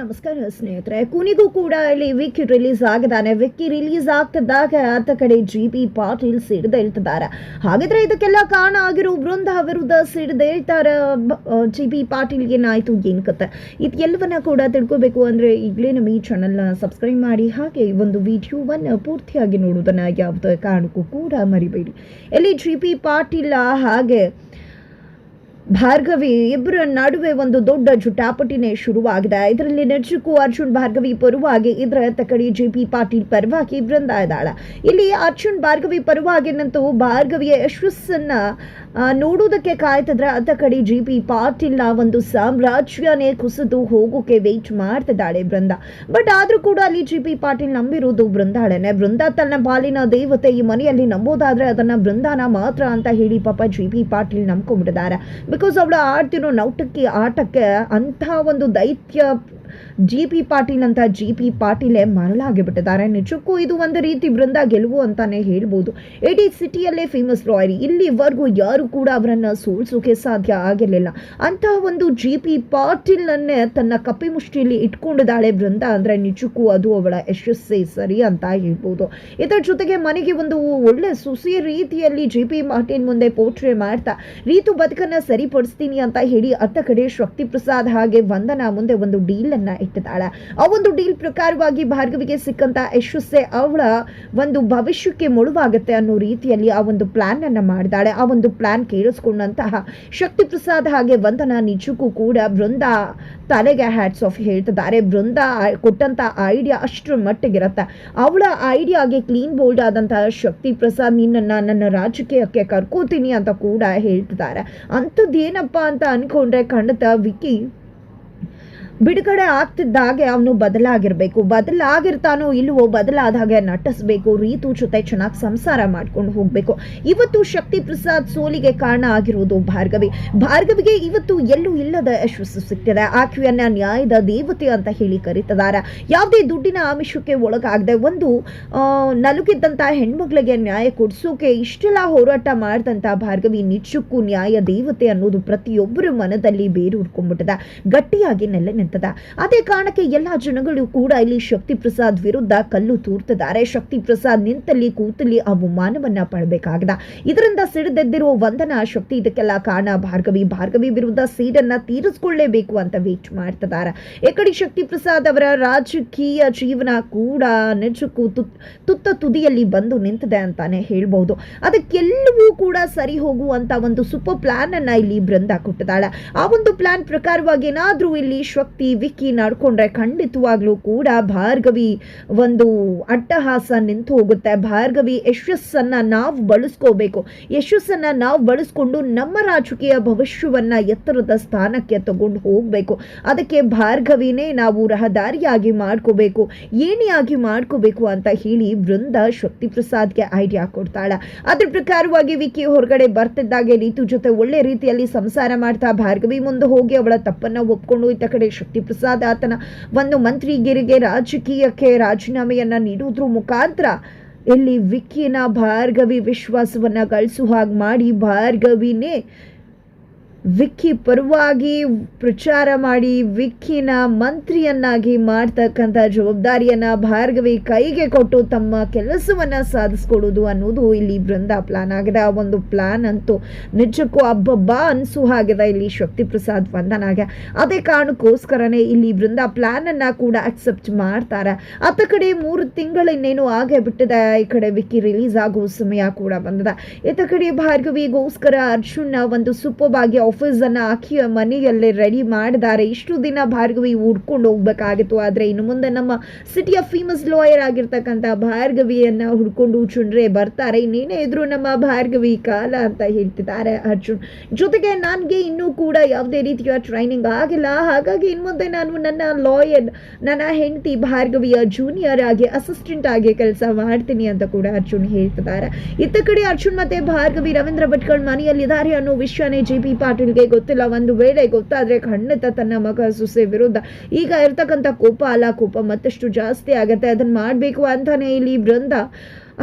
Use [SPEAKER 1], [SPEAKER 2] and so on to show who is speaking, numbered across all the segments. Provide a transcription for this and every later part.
[SPEAKER 1] ನಮಸ್ಕಾರ ಸ್ನೇಹಿತರೆ. ಕುನಿಗೂ ಕೂಡ ಇಲ್ಲಿ ವಿಕ್ಕಿ ರಿಲೀಸ್ ಆಗಿದ್ದಾನೆ ವಿಕ್ಕಿ ರಿಲೀಸ್ ಆಗ್ತಿದ್ದಾಗ ಆತ ಕಡೆ ಜಿ ಪಿ ಪಾಟೀಲ್ ಸಿಡಿದೇಳ್ತಿದ್ದಾರೆ ಹಾಗಿದ್ರೆ ಇದಕ್ಕೆಲ್ಲ ಕಾರಣ ಆಗಿರೋ ವೃಂದ ವಿರುದ್ಧ ಸಿಡಿದೇಳ್ತಾರ ಜಿ ಪಿ ಪಾಟೀಲ್ ಏನಾಯ್ತು, ಏನ್ ಕತೆ? ಇದೆಲ್ಲವನ್ನ ಕೂಡ ತಿಳ್ಕೋಬೇಕು ಅಂದ್ರೆ ಈಗಲೇ ನಮ್ಮ ಈ ಚಾನಲ್ನ ಸಬ್ಸ್ಕ್ರೈಬ್ ಮಾಡಿ. ಹಾಗೆ ಒಂದು ವಿಡಿಯೋವನ್ನ ಪೂರ್ತಿಯಾಗಿ ನೋಡುವುದನ್ನ ಯಾವುದೇ ಕಾರಣಕ್ಕೂ ಕೂಡ ಮರಿಬೇಡಿ. ಇಲ್ಲಿ ಜಿ ಪಿ ಪಾಟೀಲ್, ಹಾಗೆ ಭಾರ್ಗವಿ ಇಬ್ಬರ ನಡುವೆ ಒಂದು ದೊಡ್ಡ ಜುಟಾಪಟಿನೇ ಶುರುವಾಗಿದೆ. ಇದರಲ್ಲಿ ನಿರ್ಜಕ್ಕೂ ಅರ್ಜುನ್ ಭಾರ್ಗವಿ ಪರವಾಗಿ ಇದರ ತಕಡಿ ಜೆ ಪಿ ಪಾಟೀಲ್ ಪರವಾಗಿ ಬೃಂದ ಇದ್ದಾಳೆ. ಇಲ್ಲಿ ಅರ್ಜುನ್ ಭಾರ್ಗವಿ ಪರವಾಗಿ ನಂತು ಭಾರ್ಗವಿಯ ಯಶಸ್ಸನ್ನ ನೋಡೋದಕ್ಕೆ ಕಾಯ್ತಿದ್ರೆ ಅತ್ತ ಕಡೆ ಜಿ ಪಿ ಪಾಟೀಲ್ನ ಒಂದು ಸಾಮ್ರಾಜ್ಯನೇ ಕುಸಿದು ಹೋಗೋಕೆ ವೇಟ್ ಮಾಡ್ತಿದ್ದಾಳೆ ಬೃಂದ ಬಟ್ ಆದ್ರೂ ಕೂಡ ಅಲ್ಲಿ ಜಿ ಪಿ ಪಾಟೀಲ್ ನಂಬಿರೋದು ಬೃಂದಾಳನೆ ಬೃಂದ ತನ್ನ ಬಾಲಿನ ದೇವತೆ ಈ ಮನೆಯಲ್ಲಿ ನಂಬೋದಾದ್ರೆ ಅದನ್ನ ಬೃಂದಾನ ಮಾತ್ರ ಅಂತ ಹೇಳಿ ಪಾಪ ಜಿ ಪಿ ಪಾಟೀಲ್ ನಂಬ್ಕೊಂಡ್ಬಿಟ್ಟಿದ್ದಾರೆ. ಬಿಕಾಸ್ ಅವಳು ಆಡ್ತಿರೋ ನೌಟಕ್ಕಿ ಆಟಕ್ಕೆ ಅಂಥ ಒಂದು ದೈತ್ಯ ಜಿ ಪಿ ಪಾಟೀಲ್ ಅಂತ ಜಿ ಪಿ ಪಾಟೀಲೇ ಮರಳಾಗಿಬಿಟ್ಟಿದ್ದಾರೆ. ನಿಜಕ್ಕೂ ಇದು ಒಂದು ರೀತಿ ಬೃಂದ ಗೆಲುವು ಅಂತಾನೆ ಹೇಳ್ಬೋದು. ಇಡೀ ಸಿಟಿಯಲ್ಲೇ ಫೇಮಸ್ ಲಾಯರ್ ಇಲ್ಲಿವರೆಗೂ ಯಾರು ಕೂಡ ಅವರನ್ನ ಸೋಲ್ಸೋಕೆ ಸಾಧ್ಯ ಆಗಿರಲಿಲ್ಲ. ಅಂತಹ ಒಂದು ಜಿ ಪಿ ಪಾಟೀಲ್ನನ್ನೇ ತನ್ನ ಕಪ್ಪಿ ಮುಷ್ಟಿಯಲ್ಲಿ ಇಟ್ಕೊಂಡಿದ್ದಾಳೆ ಬೃಂದ ಅಂದ್ರೆ ನಿಜಕ್ಕೂ ಅದು ಅವಳ ಯಶಸ್ಸೇ ಸರಿ ಅಂತ ಹೇಳ್ಬೋದು. ಇದರ ಜೊತೆಗೆ ಮನೆಗೆ ಒಂದು ಒಳ್ಳೆ ಸುಸಿ ರೀತಿಯಲ್ಲಿ ಜಿ ಪಿ ಪಾಟೀಲ್ ಮುಂದೆ ಪೋಟ್ರೆ ಮಾಡ್ತಾ, ರೀತು ಬದುಕನ್ನ ಸರಿಪಡಿಸ್ತೀನಿ ಅಂತ ಹೇಳಿ ಅತ್ತ ಕಡೆ ಶಕ್ತಿ ಪ್ರಸಾದ್ ಹಾಗೆ ವಂದನಾ ಮುಂದೆ ಒಂದು ಡೀಲ್ ಅನ್ನ ಇಟ್ಟಿದ್ದಾಳೆ. ಆ ಒಂದು ಡೀಲ್ ಪ್ರಕಾರವಾಗಿ ಭಾರ್ಗವಿಗೆ ಸಿಕ್ಕಂತ ಯಶಸ್ಸೆ ಅವಳ ಒಂದು ಭವಿಷ್ಯಕ್ಕೆ ಮುಳುವಾಗುತ್ತೆ ಅನ್ನೋ ರೀತಿಯಲ್ಲಿ ಆ ಒಂದು ಪ್ಲಾನ್ ಅನ್ನ ಮಾಡಿದಾಳೆ. ಆ ಒಂದು ಪ್ಲಾನ್ ಕೇಳಿಸ್ಕೊಂಡಂತಹ ಶಕ್ತಿ ಪ್ರಸಾದ್ ಹಾಗೆ ವಂದನ ನಿಜಕ್ಕೂ ಕೂಡ ಬೃಂದ ತಲೆಗೆ ಹ್ಯಾಟ್ಸ್ ಆಫ್ ಹೇಳ್ತಿದ್ದಾರೆ. ಬೃಂದ ಕೊಟ್ಟಂತ ಐಡಿಯಾ ಅಷ್ಟರ ಮಟ್ಟಿಗಿರುತ್ತೆ. ಅವಳ ಐಡಿಯಾಗೆ ಕ್ಲೀನ್ ಬೋಲ್ಡ್ ಆದಂತಹ ಶಕ್ತಿ ಪ್ರಸಾದ್ ನಿನ್ನನ್ನ ನನ್ನ ರಾಜಕೀಯಕ್ಕೆ ಕರ್ಕೋತೀನಿ ಅಂತ ಕೂಡ ಹೇಳ್ತಿದ್ದಾರೆ. ಅಂಥದ್ದೇನಪ್ಪ ಅಂತ ಅನ್ಕೊಂಡ್ರೆ ಖಂಡಿತ ವಿಕಿ ಬಿಡುಗಡೆ ಆಗ್ತಿದ್ದಾಗೆ ಅವನು ಬದಲಾಗಿರ್ಬೇಕು. ಬದಲಾಗಿರ್ತಾನೋ ಇಲ್ವೋ ಬದಲಾದಾಗೆ ನಟಿಸ್ಬೇಕು. ರೀತು ಜೊತೆ ಚೆನ್ನಾಗಿ ಸಂಸಾರ ಮಾಡ್ಕೊಂಡು ಹೋಗ್ಬೇಕು. ಇವತ್ತು ಶಕ್ತಿ ಪ್ರಸಾದ್ ಸೋಲಿಗೆ ಕಾರಣ ಆಗಿರುವುದು ಭಾರ್ಗವಿ. ಭಾರ್ಗವಿಗೆ ಇವತ್ತು ಎಲ್ಲೂ ಇಲ್ಲದ ಯಶಸ್ಸು ಸಿಗ್ತದೆ. ಆಕೆಯನ್ನ ನ್ಯಾಯದ ದೇವತೆ ಅಂತ ಹೇಳಿ ಕರೀತಿದ್ದಾರೆ. ಯಾವುದೇ ದುಡ್ಡಿನ ಆಮಿಷಕ್ಕೆ ಒಳಗಾಗದೆ ಒಂದು ಆ, ನಲುಗಿದ್ದಂತ ಹೆಣ್ಮಕ್ಳಿಗೆ ನ್ಯಾಯ ಕೊಡ್ಸೋಕೆ ಇಷ್ಟೆಲ್ಲ ಹೋರಾಟ ಮಾಡಿದಂತ ಭಾರ್ಗವಿ ನಿಜಕ್ಕೂ ನ್ಯಾಯ ದೇವತೆ ಅನ್ನೋದು ಪ್ರತಿಯೊಬ್ಬರ ಮನದಲ್ಲಿ ಬೇರೂರ್ಕೊಂಡ್ಬಿಟ್ಟಿದೆ. ಗಟ್ಟಿಯಾಗಿ ನೆಲೆ ನಿಂತದ. ಅದೇ ಕಾರಣಕ್ಕೆ ಎಲ್ಲಾ ಜನಗಳು ಕೂಡ ಇಲ್ಲಿ ಶಕ್ತಿ ಪ್ರಸಾದ್ ವಿರುದ್ಧ ಕಲ್ಲು ತೂರ್ತಿದ್ದಾರೆ. ಶಕ್ತಿ ಪ್ರಸಾದ್ ನಿಂತಲ್ಲಿ ಕೂತಲ್ಲಿ ಅವಮಾನವನ್ನ ಪಡಬೇಕಾಗದ. ಇದರಿಂದ ಸಿಡಿದೆದ್ದಿರುವ ವಂದನಾ ಶಕ್ತಿ ಇದಕ್ಕೆಲ್ಲ ಕಾರಣ ಭಾರ್ಗವಿ. ಭಾರ್ಗವಿ ವಿರುದ್ಧ ಸೀಡನ್ನ ತೀರಿಸ್ಕೊಳ್ಳೇಬೇಕು ಅಂತ ವೇಟ್ ಮಾಡ್ತಿದ್ದಾರೆ. ಈ ಶಕ್ತಿ ಪ್ರಸಾದ್ ಅವರ ರಾಜಕೀಯ ಜೀವನ ಕೂಡ ನಿಜಕ್ಕೂ ತುತ್- ತುತ್ತ ತುದಿಯಲ್ಲಿ ಬಂದು ನಿಂತಿದೆ ಅಂತಾನೆ ಹೇಳ್ಬಹುದು ಅದಕ್ಕೆಲ್ಲವೂ ಕೂಡ ಸರಿ ಹೋಗುವಂತ ಒಂದು ಸೂಪರ್ ಪ್ಲಾನ್ ಅನ್ನ ಇಲ್ಲಿ ಬೃಂದ ಕೊಟ್ಟಿದ್ದಾಳೆ. ಆ ಒಂದು ಪ್ಲಾನ್ ಪ್ರಕಾರವಾಗಿ ಏನಾದ್ರೂ ಇಲ್ಲಿ ಶಕ್ತಿ ವಿಕ್ಕಿ ನಡ್ಕೊಂಡ್ರೆ ಖಂಡಿತವಾಗ್ಲೂ ಕೂಡ ಭಾರ್ಗವಿ ಒಂದು ಅಟ್ಟಹಾಸ ನಿಂತು ಹೋಗುತ್ತೆ. ಭಾರ್ಗವಿ ಯಶಸ್ಸನ್ನ ನಾವು ಬಳಸ್ಕೋಬೇಕು. ಯಶಸ್ಸನ್ನ ನಾವು ಬಳಸ್ಕೊಂಡು ನಮ್ಮ ರಾಜಕೀಯ ಭವಿಷ್ಯವನ್ನ ಎತ್ತರದ ಸ್ಥಾನಕ್ಕೆ ತಗೊಂಡು ಹೋಗಬೇಕು. ಅದಕ್ಕೆ ಭಾರ್ಗವಿನೇ ನಾವು ರಹದಾರಿಯಾಗಿ ಮಾಡ್ಕೋಬೇಕು. ಏಣಿಯಾಗಿ ಮಾಡ್ಕೋಬೇಕು ಅಂತ ಹೇಳಿ ವೃಂದ ಶಕ್ತಿ ಪ್ರಸಾದ್ಗೆ ಐಡಿಯಾ ಕೊಡ್ತಾಳೆ. ಅದ್ರ ಪ್ರಕಾರವಾಗಿ ವಿಕ್ಕಿ ಹೊರಗಡೆ ಬರ್ತಿದ್ದಾಗೆ ರೀತು ಜೊತೆ ಒಳ್ಳೆ ರೀತಿಯಲ್ಲಿ ಸಂಸಾರ ಮಾಡ್ತಾ ಭಾರ್ಗವಿ ಮುಂದೆ ಹೋಗಿ ಅವಳ ತಪ್ಪನ್ನ ಒಪ್ಕೊಂಡು ಇತ್ತ ಕಡೆ ಶಕ್ತಿ ಪ್ರಸಾದ್ ಆತನ ಒಂದು ಮಂತ್ರಿಗಿರಿಗೆ ರಾಜಕೀಯಕ್ಕೆ ರಾಜೀನಾಮೆಯನ್ನ ನೀಡುವುದ್ರ ಮುಖಾಂತರ ಇಲ್ಲಿ ವಿಕ್ಕಿನ ಭಾರ್ಗವಿ ವಿಶ್ವಾಸವನ್ನ ಗಳಿಸುವ ಹಾಗೆ ಮಾಡಿ ಭಾರ್ಗವಿನೇ ವಿಕ್ಕಿ ಪರವಾಗಿ ಪ್ರಚಾರ ಮಾಡಿ ವಿಕ್ಕಿನ ಮಂತ್ರಿಯನ್ನಾಗಿ ಮಾಡ್ತಕ್ಕಂಥ ಜವಾಬ್ದಾರಿಯನ್ನ ಭಾರ್ಗವಿ ಕೈಗೆ ಕೊಟ್ಟು ತಮ್ಮ ಕೆಲಸವನ್ನ ಸಾಧಿಸ್ಕೊಡೋದು ಅನ್ನೋದು ಇಲ್ಲಿ ಬೃಂದ ಪ್ಲಾನ್ ಆಗಿದೆ. ಆ ಒಂದು ಪ್ಲಾನ್ ಅಂತೂ ನಿಜಕ್ಕೂ ಹಬ್ಬಬ್ಬ ಅನಿಸು ಆಗಿದೆ ಇಲ್ಲಿ ಶಕ್ತಿ ಪ್ರಸಾದ್ ವಂದನಾಗೆ ಅದೇ ಕಾರಣಕ್ಕೋಸ್ಕರನೇ ಇಲ್ಲಿ ಬೃಂದ ಪ್ಲಾನ್ ಅನ್ನ ಕೂಡ ಅಕ್ಸೆಪ್ಟ್ ಮಾಡ್ತಾರೆ. ಆತ ಕಡೆ ಮೂರು ತಿಂಗಳು ಇನ್ನೇನು ಆಗೇ ಬಿಟ್ಟಿದೆ. ಈ ಕಡೆ ವಿಕ್ಕಿ ರಿಲೀಸ್ ಆಗೋ ಸಮಯ ಕೂಡ ಬಂದಿದೆ. ಇತ್ತ ಕಡೆ ಭಾರ್ಗವಿಗೋಸ್ಕರ ಅರ್ಜುನ್ ಒಂದು ಸೂಪರ್ ಆಗಿ ಆಫೀಸ್ ಅನ್ನ ಆಕೆಯ ಮನೆಯಲ್ಲೇ ರೆಡಿ ಮಾಡಿದ್ದಾರೆ. ಇಷ್ಟು ದಿನ ಭಾರ್ಗವಿ ಹುಡ್ಕೊಂಡು ಹೋಗ್ಬೇಕಾಗಿತ್ತು. ಆದರೆ ಇನ್ನು ಮುಂದೆ ನಮ್ಮ ಸಿಟಿಯ ಫೇಮಸ್ ಲಾಯರ್ ಆಗಿರ್ತಕ್ಕಂಥ ಭಾರ್ಗವಿಯನ್ನು ಹುಡ್ಕೊಂಡು ಚುಂಡ್ರೆ ಬರ್ತಾರೆ. ಇನ್ನೇನೇ ಇದ್ರು ನಮ್ಮ ಭಾರ್ಗವಿ ಕಾಲ ಅಂತ ಹೇಳ್ತಿದ್ದಾರೆ ಅರ್ಜುನ್. ಜೊತೆಗೆ ನನಗೆ ಇನ್ನೂ ಕೂಡ ಯಾವುದೇ ರೀತಿಯ ಟ್ರೈನಿಂಗ್ ಆಗಿಲ್ಲ. ಹಾಗಾಗಿ ಇನ್ನು ಮುಂದೆ ನಾನು ನನ್ನ ಲಾಯರ್ ನನ್ನ ಹೆಂಡತಿ ಭಾರ್ಗವಿಯ ಜೂನಿಯರ್ ಆಗಿ ಅಸಿಸ್ಟೆಂಟ್ ಆಗಿ ಕೆಲಸ ಮಾಡ್ತೀನಿ ಅಂತ ಕೂಡ ಅರ್ಜುನ್ ಹೇಳ್ತಿದ್ದಾರೆ. ಇತ್ತ ಕಡೆ ಅರ್ಜುನ್ ಮತ್ತೆ ಭಾರ್ಗವಿ ರವೀಂದ್ರ ಭಟ್ಕಳ್ ಮನೆಯಲ್ಲಿದ್ದಾರೆ ಅನ್ನೋ ವಿಷಯನೇ ಜೆ ಪಿ ಪಾಟೀಲ್ಗೆ ಗೊತ್ತಿಲ್ಲ, ಒಂದು ವೇಳೆ ಗೊತ್ತಾದ್ರೆ ಖಂಡಿತ ತನ್ನ ಮಗ ಸೊಸೆ ವಿರುದ್ಧ ಈಗ ಇರ್ತಕ್ಕಂಥ ಕೋಪ ಅಲ್ಲ ಕೋಪ ಮತ್ತಷ್ಟು ಜಾಸ್ತಿ ಆಗುತ್ತೆ. ಅದನ್ನ ಮಾಡಬೇಕು ಅಂತಾನೆ ಇಲ್ಲಿ ಬೃಂದ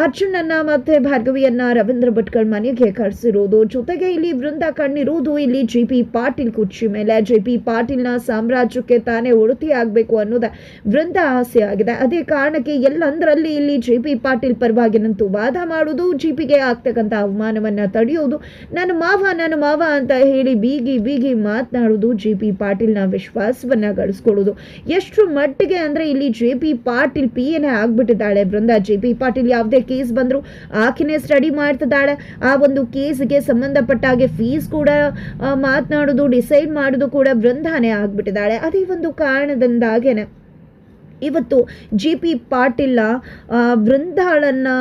[SPEAKER 1] ಅರ್ಜುನನ್ನ ಮತ್ತೆ ಭಾರ್ಗವಿಯನ್ನ ರವೀಂದ್ರ ಭಟ್ಕಳ್ ಮನೆಗೆ ಕರೆಸಿರೋದು. ಜೊತೆಗೆ ಇಲ್ಲಿ ವೃಂದ ಕಣ್ಣಿರುವುದು ಇಲ್ಲಿ ಜಿ ಪಿ ಪಾಟೀಲ್ ಕುರ್ಚಿ ಮೇಲೆ. ಜೆ ಪಿ ಪಾಟೀಲ್ನ ಸಾಮ್ರಾಜ್ಯಕ್ಕೆ ತಾನೇ ಉಡುತಿ ಆಗಬೇಕು ಅನ್ನೋದ ವೃಂದ ಆಸೆ ಆಗಿದೆ. ಅದೇ ಕಾರಣಕ್ಕೆ ಎಲ್ಲಂದರಲ್ಲಿ ಇಲ್ಲಿ ಜೆ ಪಿ ಪಾಟೀಲ್ ಪರವಾಗಿ ನಂತು ವಾದ ಮಾಡುವುದು ಜಿ ಪಿಗೆ ಆಗ್ತಕ್ಕಂಥ ಅವಮಾನವನ್ನ ತಡೆಯೋದು, ನನ್ನ ಮಾವ ನನ್ನ ಮಾವ ಅಂತ ಹೇಳಿ ಬೀಗಿ ಬೀಗಿ ಮಾತನಾಡೋದು, ಜಿ ಪಿ ಪಾಟೀಲ್ನ ವಿಶ್ವಾಸವನ್ನ ಗಳಿಸ್ಕೊಳ್ಳೋದು. ಎಷ್ಟು ಮಟ್ಟಿಗೆ ಅಂದ್ರೆ ಇಲ್ಲಿ ಜೆ ಪಿ ಪಾಟೀಲ್ ಪಿ ಎನೇ ಆಗ್ಬಿಟ್ಟಿದ್ದಾಳೆ ಬೃಂದ ಜೆ ಪಿ ಪಾಟೀಲ್ ಯಾವುದೇ ಕೇಸ್ ಬಂದರು. ಆಕೆನೇ ಸ್ಟಡಿ ಮಾಡ್ತಿದ್ದಾಳೆ. ಆ ಒಂದು ಕೇಸ್ಗೆ ಸಂಬಂಧಪಟ್ಟ ಹಾಗೆ ಫೀಸ್ ಕೂಡ ಮಾತನಾಡೋದು ಡಿಸೈಡ್ ಮಾಡೋದು ಕೂಡ ಬೃಂದಾನೇ ಆಗ್ಬಿಟ್ಟಿದ್ದಾಳೆ. ಅದೇ ಒಂದು ಕಾರಣದಿಂದಾಗೇನೆ. ಇವತ್ತು ಜಿ ಪಿ ಪಾಟೀಲ ವೃಂದಾಳನ್ನು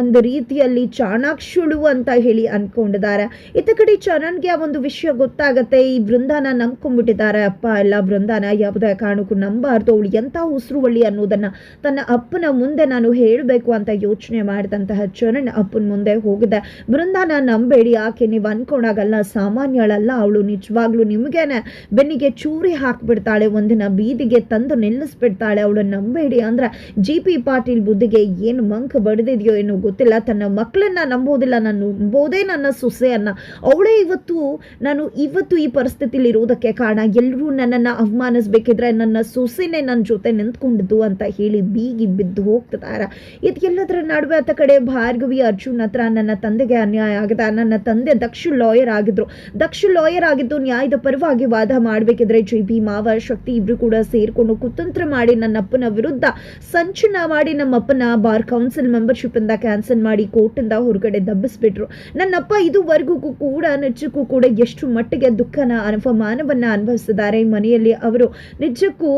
[SPEAKER 1] ಒಂದು ರೀತಿಯಲ್ಲಿ ಚಾಣಾಕ್ಷುಳು ಅಂತ ಹೇಳಿ ಅನ್ಕೊಂಡಿದ್ದಾರೆ. ಇತ್ತ ಕಡೆ ಚರಣ್ಗೆ ಆ ಒಂದು ವಿಷಯ ಗೊತ್ತಾಗತ್ತೆ. ಈ ವೃಂದಾನ ನಂಬ್ಕೊಂಡ್ಬಿಟ್ಟಿದ್ದಾರೆ ಅಪ್ಪ. ಎಲ್ಲ ಬೃಂದಾನ ಯಾವುದೇ ಕಾರಣಕ್ಕೂ ನಂಬಾರ್ದು. ಅವಳು ಎಂಥ ಉಸಿರುವಳ್ಳಿ ಅನ್ನೋದನ್ನು ತನ್ನ ಅಪ್ಪನ ಮುಂದೆ ನಾನು ಹೇಳಬೇಕು ಅಂತ ಯೋಚನೆ ಮಾಡಿದಂತಹ ಚರಣ್ ಅಪ್ಪನ ಮುಂದೆ ಹೋಗಿದೆ. ಬೃಂದಾನ ನಂಬೇಡಿ. ಆಕೆ ನೀವು ಅನ್ಕೊಂಡಾಗಲ್ಲ? ಸಾಮಾನ್ಯಳಲ್ಲ ಅವಳು. ನಿಜವಾಗ್ಲೂ ನಿಮಗೇನೆ ಬೆನ್ನಿಗೆ ಚೂರಿ ಹಾಕಿಬಿಡ್ತಾಳೆ. ಒಂದಿನ ಬೀದಿಗೆ ತಂದು ನಿಲ್ಲಿಸ್ಬಿಡ್ತಾಳೆ. ಅವಳನ್ನ ನಂಬೇಡಿ. ಅಂದ್ರೆ ಜಿ ಪಿ ಪಾಟೀಲ್ ಬುದ್ಧಿಗೆ ಏನು ಮಂಕ್ ಬಡ್ದಿದೆಯೋ ಏನೋ ಗೊತ್ತಿಲ್ಲ. ತನ್ನ ಮಕ್ಕಳನ್ನ ನಂಬೋದಿಲ್ಲ. ನಾನು ನಂಬೋದೇ ನನ್ನ ಸೊಸೆಯನ್ನ. ಅವಳೇ ಇವತ್ತು ನಾನು ಇವತ್ತು ಈ ಪರಿಸ್ಥಿತಿಲಿ ಇರೋದಕ್ಕೆ ಕಾರಣ. ಎಲ್ಲರೂ ನನ್ನನ್ನು ಅವಮಾನಿಸ್ಬೇಕಿದ್ರೆ ನನ್ನ ಸೊಸೆನೆ ನನ್ನ ಜೊತೆ ನಿಂತ್ಕೊಂಡಿದ್ದು ಅಂತ ಹೇಳಿ ಬೀಗಿ ಬಿದ್ದು ಹೋಗ್ತಿದ್ದಾರೆ. ಇದೆಲ್ಲದರ ನಡುವೆ ಆತ ಕಡೆ ಭಾರ್ಗವಿ ಅರ್ಜುನ್ ಹತ್ರ ನನ್ನ ತಂದೆಗೆ ಅನ್ಯಾಯ ಆಗಿದೆ. ನನ್ನ ತಂದೆ ದಕ್ಷ ಲಾಯರ್ ಆಗಿದ್ರು. ದಕ್ಷ ಲಾಯರ್ ಆಗಿದ್ದು ನ್ಯಾಯದ ಪರವಾಗಿ ವಾದ ಮಾಡಬೇಕಿದ್ರೆ ಜಿ ಪಿ ಮಾವ, ಶಕ್ತಿ ಇಬ್ರು ಕೂಡ ಸೇರ್ಕೊಂಡು ಕುತಂತ್ರ ಮಾಡಿ ನನ್ನ ಅಪ್ಪನ ವಿರುದ್ಧ ಸಂಚನ ಮಾಡಿ ನಮ್ಮಪ್ಪನ ಬಾರ್ ಕೌನ್ಸಿಲ್ ಮೆಂಬರ್ಶಿಪ್ ಇಂದ ಕ್ಯಾನ್ಸಲ್ ಮಾಡಿ ಕೋರ್ಟ್ ಇಂದ ಹೊರಗಡೆ ದಬ್ಬಿಸ್ಬಿಟ್ರು. ನನ್ನಪ್ಪ ಇದುವರೆಗೂ ಕೂಡ ನಿಜಕ್ಕೂ ಕೂಡ ಎಷ್ಟು ಮಟ್ಟಿಗೆ ದುಃಖನ ಅನುಪಮಾನವನ್ನ ಅನುಭವಿಸಿದ್ದಾರೆ. ಮನೆಯಲ್ಲಿ ಅವರು ನಿಜಕ್ಕೂ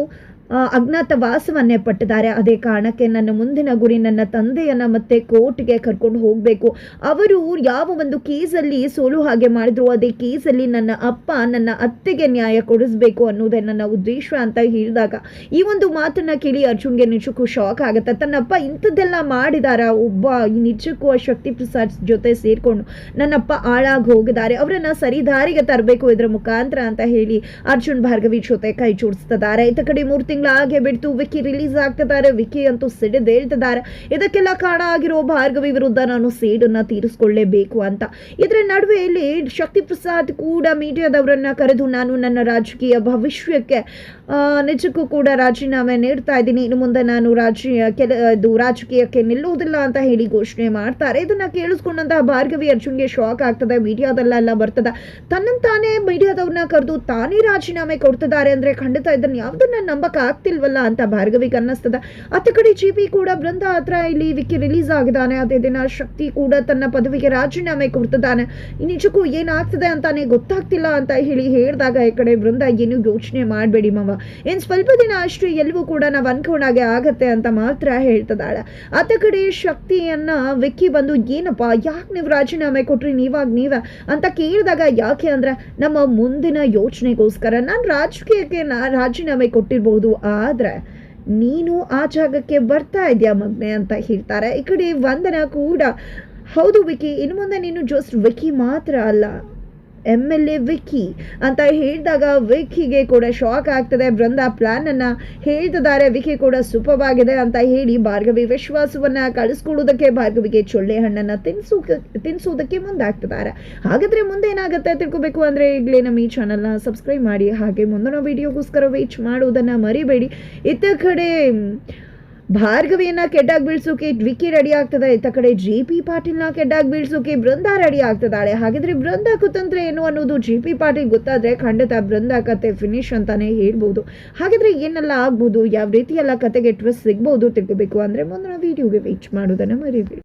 [SPEAKER 1] ಅಜ್ಞಾತ ವಾಸವನ್ನೇ ಪಟ್ಟಿದ್ದಾರೆ. ಅದೇ ಕಾರಣಕ್ಕೆ ನನ್ನ ಮುಂದಿನ ಗುರಿ ನನ್ನ ತಂದೆಯನ್ನ ಮತ್ತೆ ಕೋರ್ಟ್ಗೆ ಕರ್ಕೊಂಡು ಹೋಗಬೇಕು. ಅವರು ಯಾವ ಒಂದು ಕೇಸಲ್ಲಿ ಸೋಲು ಹಾಗೆ ಮಾಡಿದ್ರು, ಅದೇ ಕೇಸಲ್ಲಿ ನನ್ನ ಅಪ್ಪ ನನ್ನ ಅತ್ತೆಗೆ ನ್ಯಾಯ ಕೊಡಿಸ್ಬೇಕು ಅನ್ನೋದೇ ನನ್ನ ಉದ್ದೇಶ ಅಂತ ಹೇಳಿದಾಗ, ಈ ಒಂದು ಮಾತನ್ನ ಕೇಳಿ ಅರ್ಜುನ್ಗೆ ನಿಜಕ್ಕೂ ಶಾಕ್ ಆಗುತ್ತೆ. ತನ್ನಪ್ಪ ಇಂಥದ್ದೆಲ್ಲ ಮಾಡಿದಾರ, ಒಬ್ಬ ಈ ನಿಜಕ್ಕೂ ಆ ಶಕ್ತಿ ಪ್ರಸಾದ್ ಜೊತೆ ಸೇರಿಕೊಂಡು ನನ್ನಪ್ಪ ಹಾಳಾಗಿ ಹೋಗಿದ್ದಾರೆ. ಅವರನ್ನ ಸರಿದಾರಿಗೆ ತರಬೇಕು ಇದರ ಮುಖಾಂತರ ಅಂತ ಹೇಳಿ ಅರ್ಜುನ್ ಭಾರ್ಗವಿ ಜೊತೆ ಕೈ ಜೋಡಿಸ್ತಿದ್ದಾರೆ. ಇತ್ತ ಕಡೆ ಮೂರು ತಿಂಗಳ ಹಾಗೆ ಬಿಡ್ತು. ವಿಕ್ಕಿ ರಿಲೀಸ್ ಆಗ್ತಿದ್ದಾರೆ. ವಿಕ್ಕಿ ಅಂತೂ ಸಿಡಿದು ಹೇಳ್ತಿದ್ದಾರೆ ಇದಕ್ಕೆಲ್ಲ ಕಾರಣ ಆಗಿರೋ ಭಾರ್ಗವಿ ವಿರುದ್ಧ ನಾನು ಸೇಡನ್ನ ತೀರಿಸ್ಕೊಳ್ಳೇಬೇಕು ಅಂತ. ಇದರ ನಡುವೆ ಇಲ್ಲಿ ಶಕ್ತಿ ಪ್ರಸಾದ್ ಕೂಡ ಮೀಡಿಯಾದವರನ್ನ ಕರೆದು ನಾನು ನನ್ನ ರಾಜಕೀಯ ಭವಿಷ್ಯಕ್ಕೆ ನಿಜಕ್ಕೂ ಕೂಡ ರಾಜೀನಾಮೆ ನೀಡ್ತಾ ಇದ್ದೀನಿ. ಇನ್ನು ಮುಂದೆ ನಾನು ರಾಜಕೀಯ ಕೆಲ, ಇದು ರಾಜಕೀಯಕ್ಕೆ ನಿಲ್ಲುವುದಿಲ್ಲ ಅಂತ ಹೇಳಿ ಘೋಷಣೆ ಮಾಡ್ತಾರೆ. ಇದನ್ನ ಕೇಳಿಸ್ಕೊಂಡಂತಹ ಭಾರ್ಗವಿ ಅರ್ಜುನ್ಗೆ ಶಾಕ್ ಆಗ್ತದೆ. ಮೀಡಿಯಾದಲ್ಲೆಲ್ಲ ಬರ್ತದೆ. ತನ್ನಂತಾನೇ ಮೀಡಿಯಾದವ್ರನ್ನ ಕರೆದು ತಾನೇ ರಾಜೀನಾಮೆ ಕೊಡ್ತಿದ್ದಾರೆ ಅಂದ್ರೆ ಖಂಡಿತ ಇದನ್ನ ಯಾವ್ದನ್ನ ನಂಬಕ್ ಆಗ್ತಿಲ್ವಲ್ಲ ಅಂತ ಭಾರ್ಗವಿಗೆ ಅನ್ನಿಸ್ತದೆ. ಅತ್ತ ಕಡೆ ಜಿ ಪಿ ಕೂಡ ಬೃಂದ ಹತ್ರ ಇಲ್ಲಿ ವಿಕ್ಕಿ ರಿಲೀಸ್ ಆಗಿದ್ದಾನೆ. ಅದೇ ದಿನ ಶಕ್ತಿ ಕೂಡ ತನ್ನ ಪದವಿಗೆ ರಾಜೀನಾಮೆ ಕೊಡ್ತಿದ್ದಾನೆ. ನಿಜಕ್ಕೂ ಏನಾಗ್ತದೆ ಅಂತಾನೆ ಗೊತ್ತಾಗ್ತಿಲ್ಲ ಅಂತ ಹೇಳಿ ಹೇಳಿದಾಗ ಈ ಕಡೆ ಬೃಂದ ಏನು ಯೋಚನೆ ಮಾಡಬೇಡಿ ಮಾವ. ಏನ್ ಸ್ವಲ್ಪ ದಿನ ಅಷ್ಟೇ ಎಲ್ಲವೂ ಕೂಡ ನಾವು ಅನ್ಕೊಂಡಾಗೆ ಆಗತ್ತೆ ಅಂತ ಮಾತ್ರ ಹೇಳ್ತದಾಳೆ ಆತ ಕಡೆ ಶಕ್ತಿಯನ್ನ ವಿಕ್ಕಿ ಬಂದು, ಏನಪ್ಪ, ಯಾಕೆ ನೀವು ರಾಜೀನಾಮೆ ಕೊಟ್ರಿ? ನೀವಾಗ ನೀವೇ? ಅಂತ ಕೇಳಿದಾಗ ಯಾಕೆ ಅಂದ್ರೆ, ನಮ್ಮ ಮುಂದಿನ ಯೋಚನೆಗೋಸ್ಕರ. ನಾನು ರಾಜಕೀಯಕ್ಕೆ ನಾ ರಾಜೀನಾಮೆ ಕೊಟ್ಟಿರ್ಬೋದು ಆದ್ರೆ ನೀನು ಆ ಜಾಗಕ್ಕೆ ಬರ್ತಾ ಇದೆಯಾ ಮಗ್ನೆ ಅಂತ ಹೇಳ್ತಾರೆ. ಈ ಕಡೆ ವಂದನ ಕೂಡ. ಹೌದು ವಿಕಿ, ಇನ್ನು ಮುಂದೆ ನೀನು ಜಸ್ಟ್ ವಿಕಿ ಮಾತ್ರ ಅಲ್ಲ. ಎಂ ಎಲ್ ಎ ವಿಕ್ಕಿ ಅಂತ ಹೇಳಿದಾಗ ವಿಕ್ಕಿಗೆ ಕೂಡ ಶಾಕ್ ಆಗ್ತದೆ. ಬೃಂದ ಪ್ಲಾನ್ ಅನ್ನ ಹೇಳ್ತಿದ್ದಾರೆ. ವಿಕಿ ಕೂಡ ಸುಪವಾಗಿದೆ ಅಂತ ಹೇಳಿ ಭಾರ್ಗವಿ ವಿಶ್ವಾಸವನ್ನ ಕಳಿಸ್ಕೊಡುವುದಕ್ಕೆ ಭಾರ್ಗವಿಗೆ ಚೊಳ್ಳೆ ಹಣ್ಣನ್ನ ತಿನ್ಸು, ತಿನ್ಸೋದಕ್ಕೆ ಮುಂದಾಗ್ತಿದ್ದಾರೆ. ಹಾಗಾದ್ರೆ ಮುಂದೆ ಏನಾಗುತ್ತೆ ತಿಳ್ಕೊಬೇಕು ಅಂದ್ರೆ ಈಗಲೇ ನಮ್ಮ ಈ ಚಾನಲ್ನ ಸಬ್ಸ್ಕ್ರೈಬ್ ಮಾಡಿ. ಹಾಗೆ ಮುಂದಿನ ವಿಡಿಯೋಗೋಸ್ಕರ ವೇಚ್ ಮಾಡೋದನ್ನ ಮರಿಬೇಡಿ. ಇತ್ತ ಕಡೆ ಭಾರ್ಗವಿಯನ್ನ ಕೆಡ್ಡಾಗಿ ಬೀಳ್ಸೋಕೆ ವಿಕ್ಕಿ ರೆಡಿ ಆಗ್ತದೆ. ಇತ್ತ ಕಡೆ ಜಿ ಪಿ ಪಾಟೀಲ್ನ ಕೆಡ್ಡಾಗಿ ಬೀಳ್ಸೋಕೆ ಬೃಂದ ರೆಡಿ ಆಗ್ತದಾಳೆ. ಹಾಗಿದ್ರೆ ಬೃಂದ ಕುತಂತ್ರ ಏನು ಅನ್ನೋದು ಜಿ ಪಿ ಪಾಟೀಲ್ ಗೊತ್ತಾದ್ರೆ ಖಂಡಿತ ಬೃಂದ ಕತೆ ಫಿನಿಶ್ ಅಂತಾನೆ ಹೇಳ್ಬೋದು. ಹಾಗಿದ್ರೆ ಏನೆಲ್ಲ ಆಗ್ಬೋದು? ಯಾವ ರೀತಿ ಎಲ್ಲ ಕತೆಗೆ ಟ್ವಿಸ್ಟ್ ಸಿಗ್ಬೋದು ತಿಳ್ಕೋಬೇಕು. ಅಂದ್ರೆ ಮುಂದಿನ ವಿಡಿಯೋಗೆ ವೇಚ್ ಮಾಡೋದನ್ನ ಮರಿಬೇಡಿ.